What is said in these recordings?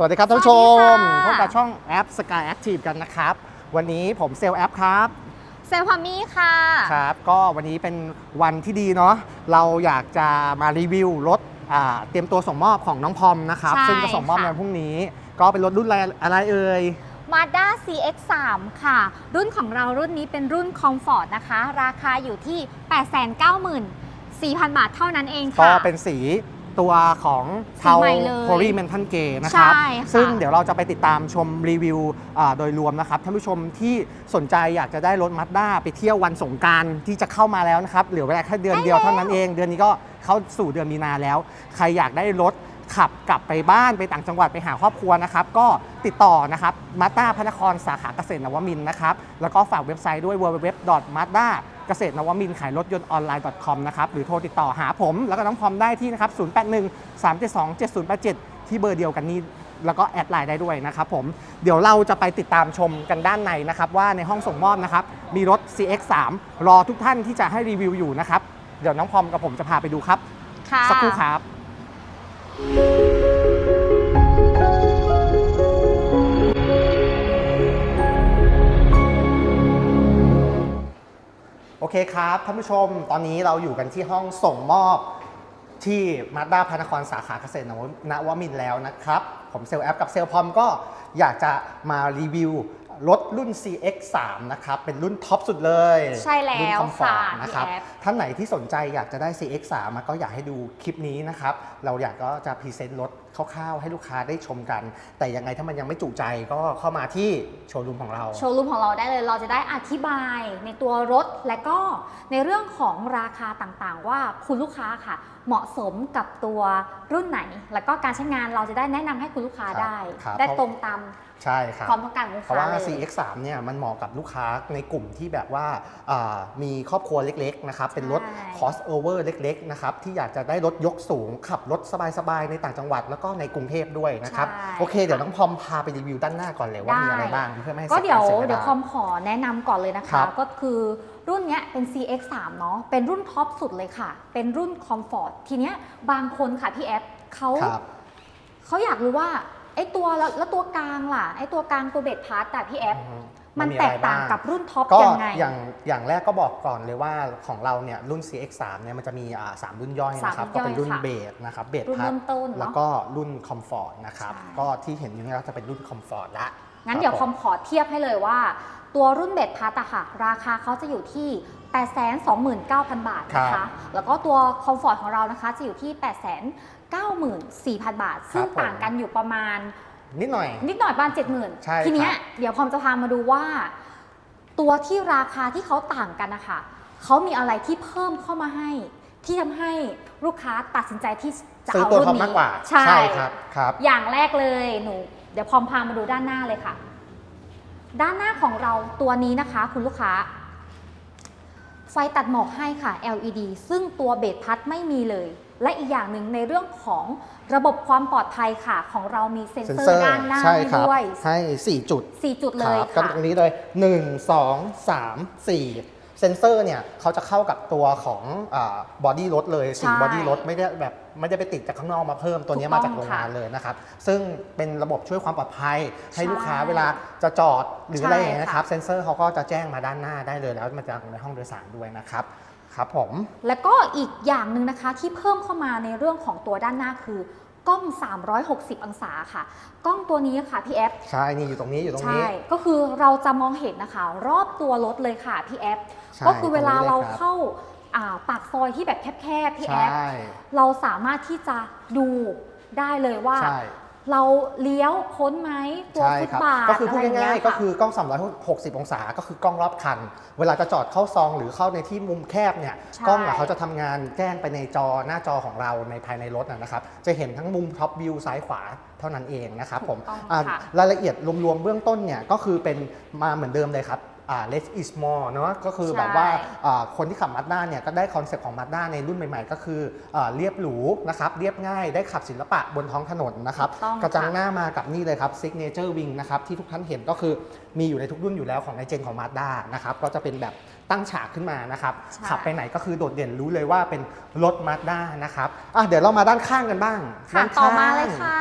สวัสดีครับท่านผู้ชสวัมสดีค่ะพบกับช่องแอป Sky Active กันนะครับ วันนี้ผมเซลล์แอปครับเซลพามี่ค่ะครับ ก็วันนี้เป็นวันที่ดีเนาะเราอยากจะมารีวิวรถอ่าเตรียมตัวส่งมอบของน้องพอมนะครับใช่ซึ่งจะส่งมอบค่ะในวันพรุ่งนี้ ก็เป็นรถรุ่นอะไรอะไรเอ่ย Mazda CX3 ค่ะ รุ่นของเรารุ่นนี้เป็นรุ่น Comfort นะคะ ราคาอยู่ที่ 894,000 บาทเท่านั้นเองก็ค่ะเป็นสี ตัวของเทาสีใหม่เลยโ o ลีเมนทันเกนะครับ ใช่ค่ะ ซึ่งเดี๋ยวเราจะไปติดตามชมรีวิวอ่าโดยรวมนะครับ ท่านผู้ชมที่สนใจอยากจะได้รถมาสด้าไปเที่ยววันสงกรารที่จะเข้ามาแล้วนะครับ เหลือเวลาแค่เดือนเดียวเท่านั้นเอง เดือนนี้ก็เข้าสู่เดือนมีนาแล้ว ใครอยากได้รถขับกลับไปบ้านไปต่างจังหวัดไปหาครอบครัวนะครับ ก็ติดต่อนะครับมาด้าพระนครสาขาเกษตรนวมินทร์นะครับ แล้วก็ฝากเว็บไซต์ด้วย www.mazda เกษตรนวมินทร์ขายรถยนต์ออนไลน์ .com นะครับหรือโทรติดต่อหาผม แล้วก็น้องพอมได้ที่นะครับ 081 372 7087 ที่เบอร์เดียวกันนี้แล้วก็แอดไลน์ได้ด้วยนะครับผมเดี๋ยวเราจะไปติดตามชมกันด้านในนะครับว่าในห้องส่งมอบนะครับมีรถ CX3 รอทุกท่านที่จะให้รีวิวอยู่นะครับเดี๋ยวน้องพอมกับผมจะพาไปดูครับ ค่ะ สักครู่ครับ โอเคครับ ท่านผู้ชมตอนนี้เราอยู่กันที่ห้องส่งมอบที่มาด้าพระนครสาขาเกษตรนวนวมินทร์แล้วนะครับ ผมเซลล์แอปกับเซลล์พอมก็อยากจะมารีวิว รถรุ่น CX3 นะครับ เป็นรุ่นท็อปสุดเลย ใช่แล้วรุ่นคอมฟอร์ตค่ะนะครับ พี่แอฟ ท่านไหนที่สนใจอยากจะได้ CX3 มาก็อยากให้ดูคลิปนี้นะครับ เราอยากก็จะพรีเซนต์รถคร่าวๆ ให้ลูกค้าได้ชมกัน แต่ยังไงถ้ามันยังไม่จุใจก็เข้ามาที่โชว์รูมของเรา โชว์รูมของเราได้เลยเราจะได้อธิบายในตัวรถและก็ในเรื่องของราคาต่างๆ ว่าคุณลูกค้าค่ะ เหมาะสมกับตัวรุ่นไหน แล้วก็การใช้งานเราจะได้แนะนำให้คุณลูกค้าครับได้ ครับได้เพราะ ตรงตาม ใช่ครับความต้องการของลูกเพราะค้าว่าเลย CX3 เนี่ยมันเหมาะกับลูกค้าในกลุ่มที่แบบว่าอ่ามีครอบครัวเล็กๆนะครับเป็นรถ ใช่ crossover เล็กๆนะครับที่อยากจะได้รถยกสูง ขับรถสบายๆ ในต่างจังหวัดแล้วก็ในกรุงเทพด้วยนะครับ ใช่ โอเค เดี๋ยวน้องพอมพาไปรีวิวด้านหน้าก่อนเลยว่าได้มีอะไรบ้างเพื่อไม่ให้ก็เสียเดี๋ยวการเสียเวเดี๋ยวลาคอมขอแนะนำก่อนเลยนะครัคะ บ ก็คือรุ่นเนี้ยเป็น CX3 เนาะเป็นรุ่นท็อปสุดเลยค่ะ เป็นรุ่นคอมฟอร์ตทีเนี้ยบางคนค่ะพี่แอฟเขา ครับ เขาอยากรู้ว่า ไอ้ตัวแล้วแล้วตัวกลางล่ะไอ้ตัวกลางตัวเบสพาร์ตแต่พี่แอฟ อือฮึมันมีแตอะไรกต่างบ้กับรุ่นท็อปก็ยังไง อย่างอย่างแรกก็บอกก่อนเลยว่าของเราเนี่ยรุ่น CX3 เนี่ยมันจะมีอ่าสามรุ่นย่อยนะครับ สามรุ่นก็เป็นรุ่นย่อยค่ะเบสนะครับเบสรุ่นพัเริ่ดมต้นแล้วเนาะก็รุ่นคอมฟอร์ตนะครับ ใช่ ก็ที่เห็นอยู่นี่ก็จะเป็นรุ่นคอมฟอร์ตละงั้นเดี๋ยวคครับอมขอเทียบให้เลยว่า ตัวรุ่นเบสพาร์ตอะค่ะ ราคาเขาจะอยู่ที่ 829,000 บาทนะครัคะบแล้วก็ตัวคอมฟอร์ตของเรานะคะจะอยู่ที่ 894,000 บาท ซึ่งครับผมต่างกันอยู่ประมาณ นิดหน่อย นิดหน่อยประมาณ70,000ใช่ทีเนี้ยครับเดี๋ยวพอมจะพามาดูว่า ตัวที่ราคาที่เขาต่างกันนะคะเขามีอะไรที่เพิ่มเข้ามาให้ ที่ทำให้ลูกค้าตัดสินใจที่จะซื้อเอาตัวรุ่นท็อปนี้มากกว่าใช่ครับครับ อย่างแรกเลยหนู เดี๋ยวพอมพามาดูด้านหน้าเลยค่ะ ด้านหน้าของเราตัวนี้นะคะ คุณลูกค้า ไฟตัดหมอกให้ค่ะ LED ซึ่งตัวเบสพัดไม่มีเลย และอีกอย่างหนึ่งในเรื่องของระบบความปลอดภัยค่ะ ของเรามีเซ็นเซนเซอเซอร์ร์ด้านหน้าใช่ให้ครับด้วย ให้ 4 จุด4 จุดคเลรัยบก็ค่ะ ตรงนี้เลย 1 2 3 4 เซนเซอร์เนี่ยเขาจะเข้ากับตัวของบอดี้รถเลยสีใช่บอดี้รถไม่ได้แบบ ไม่ได้ไปติดจากข้างนอกมาเพิ่มตัวนี้ถูกต้องมาจากโรงงานค่ะเลยนะครับ ซึ่งเป็นระบบช่วยความปลอดภัย ให้ใช่ลูกค้าเวลาจะจอดหรืออะไรอย่างเงี้ยใช่นะค่ะครับเซนเซอร์เขาก็จะแจ้งมาด้านหน้าได้เลย แล้วมาจากในห้องโดยสารด้วยนะครับครับผมแล้วก็อีกอย่างหนึ่งนะคะที่เพิ่มเข้ามาในเรื่องของตัวด้านหน้าคือกล้อง 360 องศาค่ะ กล้องตัวนี้ค่ะพี่แอฟใช่ นี่อยู่ตรงนี้อยู่ตรงใช่นี้ก็คือเราจะมองเห็นนะคะ รอบตัวรถเลยค่ะพี่แอฟใช่ก็คือเวลาตรงนี้เลยเราครับเข้าอ่า ปากซอยที่แบบแคบๆพี่ใชแอฟ่เราสามารถที่จะดูได้เลยว่า ใช่ เราเลี้ยวพ้นไหมตัวใช่ฟุตครับ บาทก็คือพูดะไรง่ายเๆก็คือกล้อง 360 องศา ก็คือกล้องรอบคัน เวลาจะจอดเข้าซองหรือเข้าในที่มุมแคบเนี่ย ใช่ กล้องอะเขาจะทำงานแจ้งไปในจอหน้าจอของเราในภายในรถนะนะครับ จะเห็นทั้งมุมท็อปวิวซ้ายขวาเท่านั้นเองนะครับผมถูกต้องอ่าค่ะ รายละเอียดรวมๆเบื้องต้นเนี่ยก็คือเป็นมาเหมือนเดิมเลยครับอ่า less is more เนอะก็คือแบบว่าใช่อ่าคนที่ขับมาด้าเนี่ยก็ได้คอนเซ็ปต์ของมาด้าในรุ่นใหม่ๆ ก็คืออาเรียบหรูนะครับเรียบง่ายได้ขับศิลปะบนท้องถนนนะครับถูกต้องกระจังค่ะหน้ามากับนี่เลยครับ Signature Wing นะครับที่ทุกท่านเห็นก็คือมีอยู่ในทุกรุ่นอยู่แล้วของในเจนของ Mazda นะครับก็จะเป็นแบบตั้งฉากขึ้นมานะครับใช่ขับไปไหนก็คือโดดเด่นรู้เลยว่าเป็นรถ Mazda นะครับอะเดี๋ยวเรามาด้านข้างกันบ้างค่ะด้านต่อข้งมาเลยค่ะ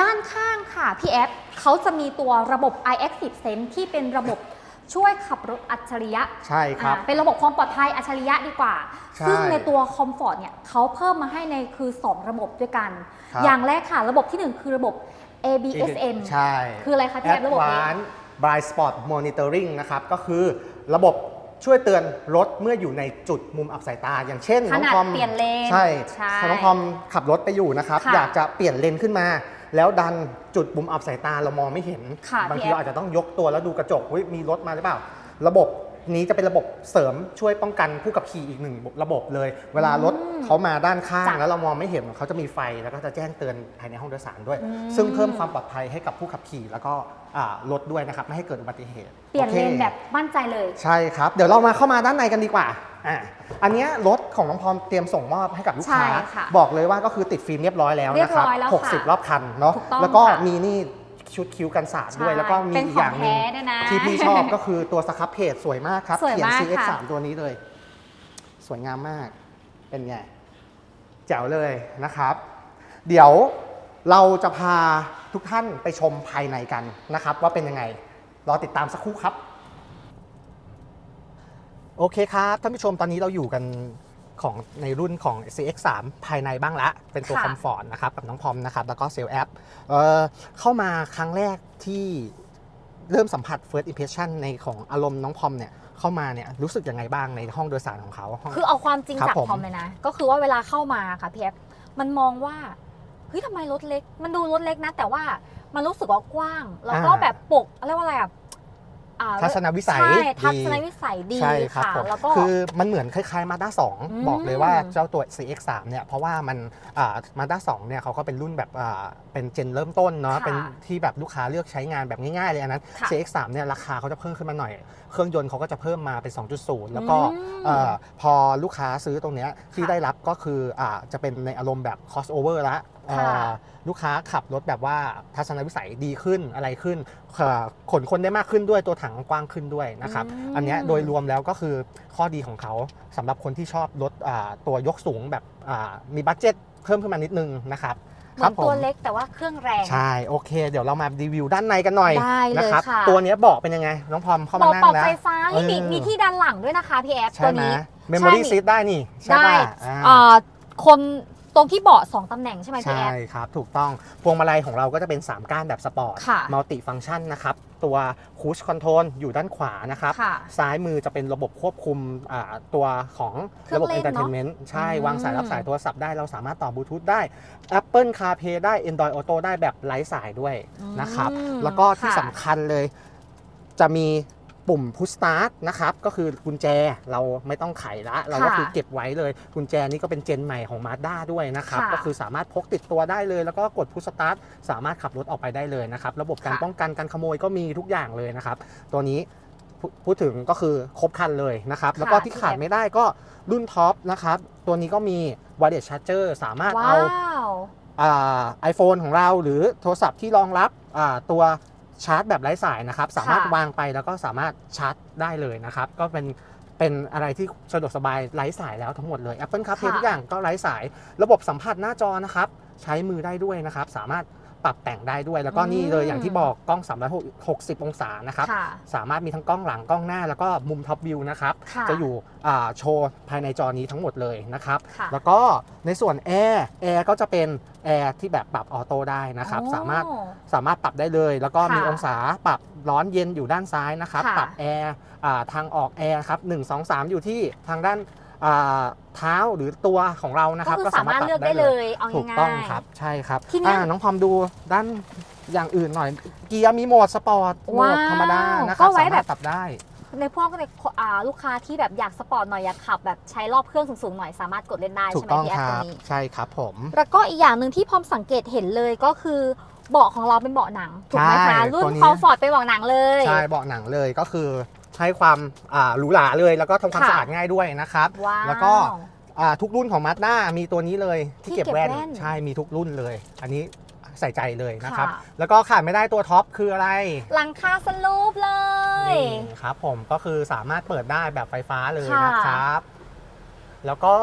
ด้านข้างค่ะพี่แอฟเขาจะมีตัวระบบ iActive Sense ที่เป็นระบบ ช่วยขับรถอัจฉริยะใช่ครับ อ่าเป็นระบบความปลอดภัยอัจฉริยะดีกว่า ใช่ซึ่งในตัวคอมฟอร์ตเนี่ยเขาเพิ่มมาให้ในคือ 2 ระบบด้วยกัน ครับ อย่างแรกค่ะระบบทีหนึ่1 คือระบบ ABSM ใช่ คืออะไรคะพี่แอฟระบบนี้ Advanced Blind Spot Monitoring นะครับ ก็คือระบบช่วยเตือนรถเมื่ออยู่ในจุดมุมอับสายตา อย่างเช่นขน้องนาดพอมเปลี่ยนเลนใช่ใช่น้องพอมขับรถไปอยู่นะครับ ค่ะอยากจะเปลี่ยนเลนขึ้นมา แล้วดันจุดมุมอับสายตาเรามองไม่เห็น ค่ะบางพี่ทีแอฟ เราอาจจะต้องยกตัวแล้วดูกระจกเฮ้ยมีรถมาหรือเปล่า ระบบ นี้จะเป็นระบบเสริมช่วยป้องกันผู้ขับขี่อีกหนึ่งระบบเลย เวลารถเขามาด้านข้างจ้ะแล้วเรามองไม่เห็นเขาจะมีไฟแล้วก็จะแจ้งเตือนภายในห้องโดยสารด้วยอืมซึ่งเพิ่มความปลอดภัยให้กับผู้ขับขี่แล้วก็อ่ารถด้วยนะครับ ไม่ให้เกิดอุบัติเหตุ เปลี่ยนโอคเลนแบบมั่นใจเลย ใช่ครับ เดี๋ยวเรามาเข้ามาด้านในกันดีกว่าอะอันเนี้ยรถของน้องพรเตรียมส่งมอบให้กับลูกค้าใช่ค่ะบอกเลยว่าก็คือติดฟิล์มเรียบร้อยแล้วเรียนะบครัร้อยแล้วบค่ะ60 รอบคันเนาะถูกต้องแล้วก็ค่ะมีนี่ ชุดคิ้วกันสาดด้วย ใช่แล้วก็มีเป็นอีขกองอย่างหนึ่งแท้ด้วยนะที่พี่ชอบก็คือตัวสครับเพจสวยมากครับ สวยเขียน มาก CX3 ค่ะ ตัวนี้เลย สวยงามมาก เป็นไง แจ๋วเลยนะครับ เดี๋ยวเราจะพาทุกท่านไปชมภายในกันนะครับ ว่าเป็นยังไง รอติดตามสักครู่ครับ โอเคครับท่านผู้ชมตอนนี้เราอยู่กัน ของในรุ่นของ CX3 ภายในบ้างละ เป็นตัวค่ะ คอมฟอร์ตนะครับกับน้องพอมนะครับ แล้วก็เซลล์แอปเอ่อเข้ามาครั้งแรกที่เริ่มสัมผัส First Impression ในของอารมณ์น้องพอมเนี่ยเข้ามาเนี่ยรู้สึกยังไงบ้างในห้องโดยสารของเขาห้งคือเอาความจริงครับจากผมคอมเลยนะ ก็คือว่าเวลาเข้ามาค่ะพี่แอฟมันมองว่าเฮ้ยทำไมรถเล็ก มันดูรถเล็กนะ แต่ว่ามันรู้สึกว่ากว้าง แล้วก็อ่าแบบปกเรียกว่าอะไรอะ อ่าทัศนวิสัยใช่ดีทัศนวิสัยดีใช่ครับค่ะผมแล้วก็ คือมันเหมือนคล้ายๆ Mazda อืม 2บอกเลยว่าเจ้าตัว CX3 เนี่ยเพราะว่ามันมาด้า2เนี่ยเขาก็เป็นรุ่นแบบอ่าเป็นเจนเริ่มต้นเนาะค่ะเป็นที่แบบลูกค้าเลือกใช้งานแบบง่ายๆเลยอันนั้น ค่ะ CX3 เนี่ยราคาเขาจะเพิ่มขึ้นมาหน่อย เครื่องยนต์เขาก็จะเพิ่มมาเป็น 2.0 แล้วก็อืม เอ่อพอลูกค้าซื้อตรงเนี้ยที่ค่ะ ได้รับก็คืออ่าจะเป็นในอารมณ์แบบ crossover ละเอ่อค่ะ ลูกค้าขับรถแบบว่าทัศนวิสัยดีขึ้นอะไรขึ้นเอ่อขนคนได้มากขึ้นด้วยตัวถังกว้างขึ้นด้วยนะครับอืมอันเนี้ยโดยรวมแล้วก็คือข้อดีของเขาสำหรับคนที่ชอบรถอ่าตัวยกสูงแบบอ่ามีบัตเจ็ตเพิ่มขึ้นมานิดนึงนะครับเหมือนตัวเล็กแต่ว่าเครื่องแรง ใช่ โอเค เดี๋ยวเรามารีวิวด้านในกันหน่อยได้เลยนะครับค่ะตัวเนี้ยเบอกเป็นยังไง น้องพรอมเข้าบมาอกนั่งเป่าแล้วไฟฟ้านี่มีเออมีที่ด้านหลังด้วยนะคะพี่แอฟใช่ตัวไหมนี้เมมโมรี่ใช่ซีทได้นี่ ใช่ได้ป่ะอ่าเอ่อคนต รงที่เบาะสองตำแหน่งใช่ไหมพี่ใช่แอฟครับ ถูกต้องพวงมาลัยของเราก็จะเป็น 3 ก้านแบบสปอร์ตค่ะ มัลติฟัง c t ชันนะครับ ตัวคูชคอนโทรลอยู่ด้านขวานะครับ ค่ะ ซ้ายมือจะเป็นระบบควบคุมอ่าตัวของเครื่ระองบบ เล่นเนอะ Entertainment ใช่ อืม วางสายรับสายโทรศัพท์ได้ เราสามารถต่อบลูทูธได้ Apple CarPlay ได้ Android Auto ได้แบบไร้สายด้วยนะครับ อืมแล้วก็ที่ค่ะ สำคัญเลยจะมี ปุ่ม push start นะครับ ก็คือกุญแจเราไม่ต้องไขละ เราก็ค่ะคือเก็บไว้เลย กุญแจนี้ก็เป็นเจนใหม่ของ Mazda ด้วยนะครับค่ะก็คือสามารถพกติดตัวได้เลย แล้วก็กด push start สามารถขับรถออกไปได้เลยนะครับ ระบบการค่ะป้องกันการขโมยก็มีทุกอย่างเลยนะครับ ตัวนี้พูพูดถึงก็คือครบครันเลยนะครับ แล้วก็ที่ขาดไม่ได้ก็รุ่นท็อปนะครับ ตัวนี้ก็มี wireless charger สามารถว้าเอาวไอโฟนของเราหรือโทรศัพท์ที่รองรับอ่าตัว ชาร์จแบบไร้สายนะครับ สามารถค่ะวางไปแล้วก็สามารถชาร์จได้เลยนะครับ ก็เป็นเป็นอะไรที่สะดวกสบายไร้สายแล้วทั้งหมดเลย Apple CarPlay ค่ะทุกอย่างก็ไร้สาย ระบบสัมผัสหน้าจอนะครับ ใช้มือได้ด้วยนะครับ สามารถ ปรับแต่งได้ด้วย แล้วก็นี่เลยอย่างที่บอกกล้อง 360 องศานะครับค่ะสามารถมีทั้งกล้องหลังกล้องหน้า แล้วก็มุมท็อปวิวนะครับค่ะจะอยู่อ่าโชว์ภายในจอนี้ทั้งหมดเลยนะครับค่ะแล้วก็ในส่วนแอร์แอร์ก็จะเป็นแอร์ที่แบบปรับออโต้ได้นะครับอ๋อสามารถสามารถปรับได้เลย แล้วก็มีค่ะองศาปรับร้อนเย็นอยู่ด้านซ้ายนะครับค่ะปรับแอร์อ่าทางออกแอร์ครับ1 2 3อยู่ที่ทางด้านอ่า เท้าหรือตัวของเรานะคก็รับคือสามารถเลือกได้เลยเอาถูกง่ายต้องครับใช่ครับทีเนี้ยอ่าน้องพอมดูด้านอย่างอื่นหน่อย เกียร์มีโหมดสปอร์ตโหมดว้าวธรรมดานะครับก็ไว้สาแบมารบถปรับได้ในพวกในอ่าลูกค้าที่แบบอยากสปอร์ตหน่อยอยากขับแบบใช้รอบเครื่องสูงๆหน่อยสามารถกดเล่นได้ถูใช่กไหมต้องพี่แอคปรัตัวบนี้ใช่ครับผม แล้วก็อีกอย่างหนึ่งที่พอมสังเกตเห็นเลยก็คือเบาะของเราเป็นเบาะหนังถูกไหมใช่คะรุ่นตัวนี้คอมฟอร์ตเป็นเบาะหนังเลยใช่เบาะหนังเลยก็คือ ให้ความอ่าหรูหราเลย แล้วก็ทำความค่ะสะอาดง่ายด้วยนะครับว้าวแล้วก็อ่าทุกรุ่นของ Mazda มีตัวนี้เลยที่ที่เก็บเก็บแว่นแว่นใช่มีทุกรุ่นเลย อันนี้ใส่ใจเลยนะครับค่ะแล้วก็ขาดไม่ได้ตัวท็อปคืออะไร หลังคาสลูปเลยนี่ครับผมก็คือสามารถเปิดได้แบบไฟฟ้าเลยค่ะนะครับ แล้วก็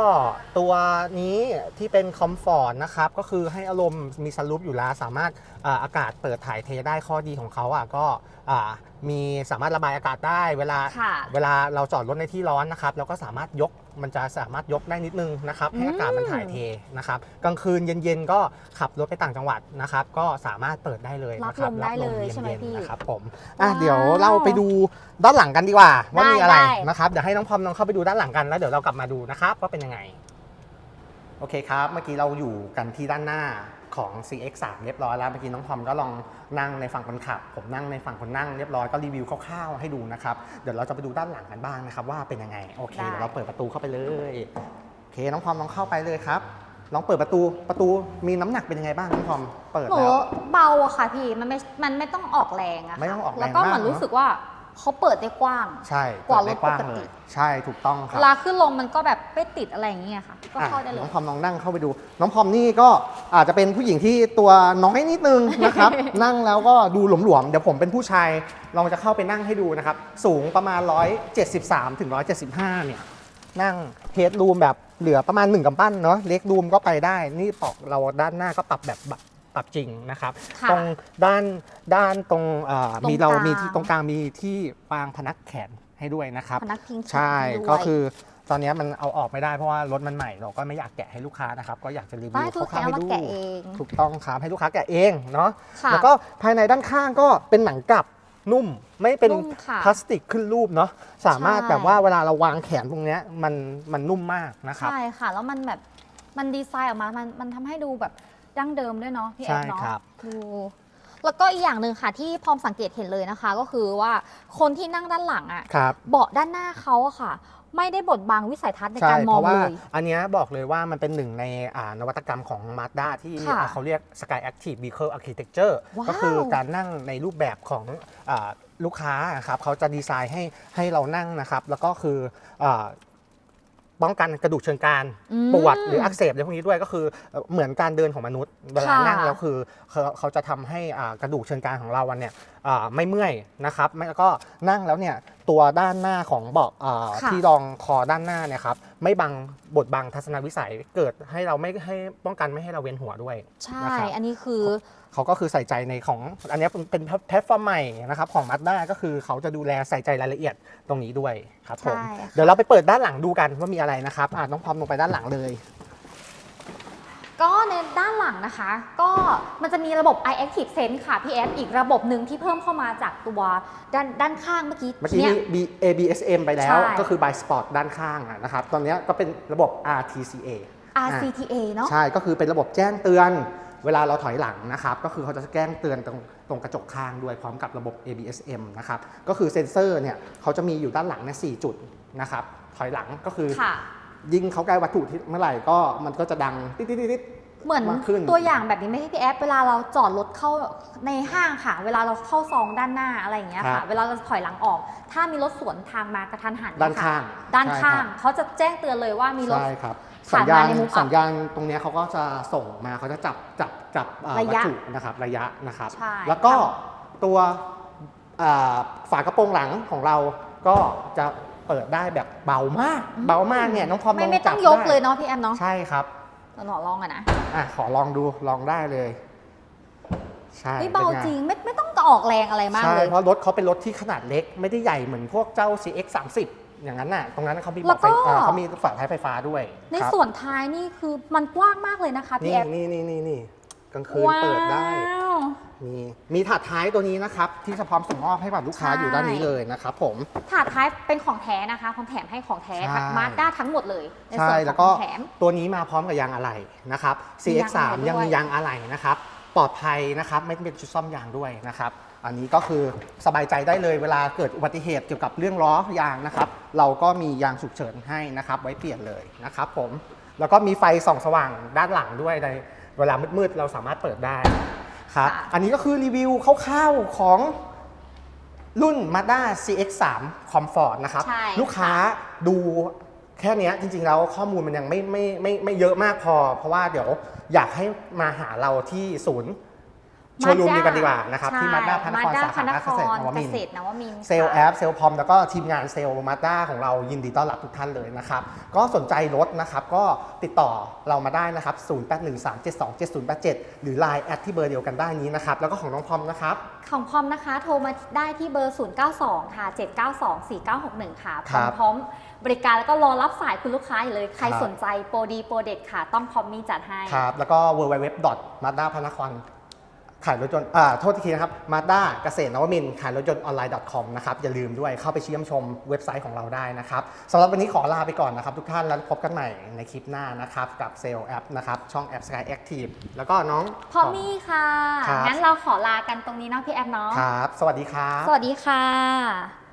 ตัวนี้ที่เป็นคอมฟอร์ตนะครับ ก็คือให้อารมณ์มีสลูปอยู่แล้ว สามารถอ่าอากาศเปิดถ่ายเทได้ข้อดีของเขาอะก็อ่ามีสามารถระบายอากาศได้เวลาค่ะเวลาเราจอดรถในที่ร้อนนะครับเราก็สามารถยก มันจะสามารถยกได้นิดนึงนะครับให้อากาศมันถ่ายเทนะครับกลางคืนเย็นๆก็ขับรถไปต่างจังหวัดนะครับ ก็สามารถเปิดได้เลยนะครัรับลมได้เลยรับใช่ไหมย็นๆพี่นะครับผมอะว้าวเดี๋ยวเราไปดูด้านหลังกันดีกว่า ว่ามีอะไรได้ได้นะครับเดี๋ยวให้น้องพอมลองเข้าไปดูด้านหลังกันแล้วเดี๋ยวเรากลับมาดูนะครับว่าเป็นยังไงโอเคครับ เมื่อกี้เราอยู่กันที่ด้านหน้า ของ CX3 เรียบร้อยแล้วเมื่อกี้น้องพอมก็ลองนั่งในฝั่งคนขับ ผมนั่งในฝั่งคนนั่งเรียบร้อยก็รีวิวคร่าวๆให้ดูนะครับ เดี๋ยวเราจะไปดูด้านหลังกันบ้างนะครับ ว่าเป็นยังไงโอเคได้เดี๋ยวเราเปิดประตูเข้าไปเลยโอเคน้องพอมลองเข้าไปเลยครับลองเปิดประตูประตูมีน้ำหนักเป็นยังไงบ้างน้องพอมเปิดหนูแล้วเบาอะค่ะพี่มันไม่มันไม่ต้องออกแรงอะค่ะไม่ต้องออกแรงแล้วก็เหมือนมากเนอะรู้สึกว่า เขาเปิดได้กว้าง ใช่กว่ารถเปิดได้กว้างปกติเลยใช่ถูกต้องคเวรับลาขึ้นลงมันก็แบบไม่ติดอะไรอย่างเงี้ยค่ะ ก็เข้าได้เลน้ยองพอมลองนั่งเข้าไปดู น้องพอมนี่ก็อาจจะเป็นผู้หญิงที่ตัวน้อยนิดนึงนะครับ นั่งแล้วก็ดูหลวมๆ เดี๋ยวผมเป็นผู้ชายลองจะเข้าไปนั่งให้ดูนะครับ สูงประมาณ 173ถึง175 เนี่ย นั่งเฮดรูมแบบเหลือประมาณ1กำปั้นเนาะเล็กรูมก็ไปได้ นี่ปอกเราด้านหน้าก็ปรับแบบแบบ ปรับจริงนะครับ ค่ะตรงด้านด้านตรงเอ่อตรงมีเรากลาง มีที่ตรงกลางมีที่วางพนักแขนให้ด้วยนะครับ พนักพิงใช่ด้วยก็คือตอนนี้มันเอาออกไม่ได้เพราะว่ารถมันใหม่เราก็ไม่อยากแกะให้ลูกค้านะครับก็อยากจะรีวิได้วคือคแค่ร่าวๆเอาให้มาดูแกะเองถูกต้องครับให้ลูกค้าแกะเองเนาะ ค่ะ แล้วก็ภายในด้านข้างก็เป็นหนังกลับนุ่ม ไม่เป็นนุ่มค่ะพลาสติกขึ้นรูปเนาะสามารถใช่ แบบว่าเวลาเราวางแขนตรงเนี้ยมันมันนุ่มมากนะครับ ใช่ค่ะ แล้วมันแบบมันดีไซน์ออกมา มันมันทำให้ดูแบบ ดั้งเดิมด้วยเนาะพี่แอใช่ฟเนาะครับ ดูแล้วก็อีกอย่างหนึ่งค่ะที่พร้อมสังเกตเห็นเลยนะคะ ก็คือว่าคนที่นั่งด้านหลังอะครับ เบาะด้านหน้าเขาอะค่ะ ไม่ได้บดบังวิสัยทัศน์ในใช่การมเพองราะว่าเลย อันเนี้ยบอกเลยว่ามันเป็นหนึ่งในอ่านวัตกรรมของ Mazda ที่ค่ะอ่าเขาเรียก Sky Active Vehicle Architecture ว้าว ก็คือการนั่งในรูปแบบของอาลูกค้าครับเขาจะดีไซน์ให้ให้เรานั่งนะครับ แล้วก็คืออา ป้องกันกระดูกเชิงกรานอืมปวดหรืออักเสบอะไรพวกนี้ด้วยก็คือเอ่อเหมือนการเดินของมนุษย์เวลาค่ะนั่งแล้วคือเขาเขาจะทำให้อ่ากระดูกเชิงกรานของเราวันเนี่ยอ่าไม่เมื่อยนะครับไม่แล้วก็นั่งแล้วเนี่ย ตัวด้านหน้าของเบาะอ่าค่ะที่รองคอด้านหน้าเนี่ยครับไม่บังบดบังทัศนวิสัยเกิดให้เราไม่ให้ป้องกันไม่ให้เราเวียนหัวด้วย ใช่ นะครับ อันนี้คือเขาก็คือใส่ใจในของอันเนี้ยเป็นเป็นแพลตฟอร์มใหม่นะครับของ Mazda ก็คือเขาจะดูแลใส่ใจรายละเอียดตรงนี้ด้วยครับผมใช่ค่ะ เดี๋ยวเราไปเปิดด้านหลังดูกันว่ามีอะไรนะครับอะน้องพร้อมลงไปด้านหลังเลย ก็ในด้านหลังนะคะ ก็มันจะมีระบบ iActive Sense ค่ะพี่แอฟอีกระบบหนึ่งที่เพิ่มเข้ามาจากตัวด้านด้านข้างเมื่อกี้เมื่อกี้เนี่ยมี B- ABSM ไปแล้วใช่ก็คือ by spot ด้านข้างอะนะครับ ตอนเนี้ยก็เป็นระบบ RTCA RCTA เนาะใช่ก็คือเป็นระบบแจ้งเตือน เวลาเราถอยหลังนะครับ ก็คือเขาจะแจ้งเตือนตรงตรงกระจกข้างด้วยพร้อมกับระบบ ABSM นะครับก็คือเซ็นเซอร์เนี่ยเขาจะมีอยู่ด้านหลังเนี่ยสจุดนะครับถอยหลังก็คือค่ะ ยิงเขาใกล้วัตถุที่เมื่อไหร่ก็มันก็จะดังติ๊ดติ๊ดติ๊ด เหมือนมากขึ้น ตัวอย่างแบบนี้ไม่ใช่พี่แอฟเวลาเราจอดรถเข้าในห้างค่ะ เวลาเราเข้าซองด้านหน้าอะไรอย่างเงี้ยครัค่ะ บ เวลาเราถอยหลังออก ถ้ามีรถสวนทางมากระทันหันด้านค่ะข้างด้านใช่ข้างครับเขาจะแจ้งเตือนเลยว่ามีรถ ใช่ครับผ่าสันญญาณมาในมุมอับสัญญาณตรงเนี้ยเขาก็จะส่งมาเขาจะจับจับจับอ่าระวัตยะถุนะครับระยะนะครับ ใช่แล้วก็ค่ะตัวอ่าฝากระโปรงหลังของเราก็จะ เปิดได้แบบเบามาก เบามากเนี่ยน้องพร้อมไม่ลองไม่จัต้บองยกได้เลยเนาะพี่แอมเนาะใช่ครับเราหนอลองอะนะอะขอลองดูลองได้เลยใช่นี่เบาป็นไจริงไม่ไม่ต้องออกแรงอะไรมากใช่เลย เพราะรถเขาเป็นรถที่ขนาดเล็ก ไม่ได้ใหญ่เหมือนพวกเจ้า CX 30อย่างนั้นน่ะ ตรงนั้นเขามีแล้วก็เบาะไฟอ่าเขามีฝาท้ายไฟฟ้าด้วย ในครับส่วนท้ายนี่คือมันกว้างมากเลยนะคะพี่นี่แอฟนี่นี่นี่นี่กลางคืนว้าวเปิดได้ มีมีถาดท้ายตัวนี้นะครับ ที่จะพร้อมส่งมอบให้กับลูกค้าใช่ อยู่ด้านนี้เลยนะครับผม ถาดท้ายเป็นของแท้นะคะผมแถมให้ของแท้ค่ะใช่ มาด้าทั้งหมดเลยในใช่ส่วนแล้วขก็องแถม ตัวนี้มาพร้อมกับยางอะไหล่นะครับมียาง CX3 อะไหล่ด้วยยังมียางอะไหล่นะครับ ปลอดภัยนะครับ ไม่เป็นชุดซ่อมยางด้วยนะครับ อันนี้ก็คือสบายใจได้เลยเวลาเกิดอุบัติเหตุเกี่ยวกับเรื่องล้อยางนะครับ เราก็มียางฉุกเฉินให้นะครับ ไว้เปลี่ยนเลยนะครับผมแล้วก็มีไฟส่องสว่างด้านหลังด้วยในเวลามืดๆเราสามารถเปิดได้ ครับค่ะอันนี้ก็คือรีวิวคร่าวๆของรุ่น Mazda CX3 Comfort นะครับใช่ลูกค้าดูแค่เนี้ยจริงๆแล้วข้อมูลมันยังไม่ไม่ไม่ไม่เยอะมากพอ เพราะว่าเดี๋ยวอยากให้มาหาเราที่ศูนย์ โชว์รูมเดียวกันดีกว่านะครับ ที่มาด้าพระนคร Mazda สาขาพระนเกคษตรรนวเกมินทษร์ตรนวมินทร์เซลล์ค่ะแอปเซลล์พอมแล้วก็ทีมงานเซลล์มาด้าของเรายินดีต้อนรับทุกท่านเลยนะครับ ก็สนใจรถนะครับ ก็ติดต่อเรามาได้นะครับ 0813727087 หรือ Line แอดที่เบอร์เดียวกันได้นี้นะครับ แล้วก็ของน้องพอมนะครับ ของพร้อมนะคะ โทรมาได้ที่เบอร์ 092 ค่ะ 792 4961 ค่ะพครัร้อมบพร้อมบริการแล้วก็รอรับสายคุณลูกค้าอยู่เลย ใครครับสนใจโปรดีโปรเด็ดค่ะ ต้องพร้อมมีจัดให้ ครับ แล้วก็ www.mazda พระนคร ขายรถยนต์อ่าโทษทีนะครับ mazda เกษตรนวมินทร์ขายรถยนต์ออนไลน์ .com นะครับ อย่าลืมด้วยเข้าไปเชื่อมชมเว็บไซต์ของเราได้นะครับสำหรับวันนี้ขอลาไปก่อนนะครับ ทุกท่านแล้วพบกันใหม่ในคลิปหน้านะครับ กับเซลล์แอปนะครับ ช่องแอป Sky Active แล้วก็น้องพร้อมมีค่ะ ครับ งั้นเราขอลากันตรงนี้เนาะพี่แอมเนาะ ครับ สวัสดีครับ สวัสดีค่ะ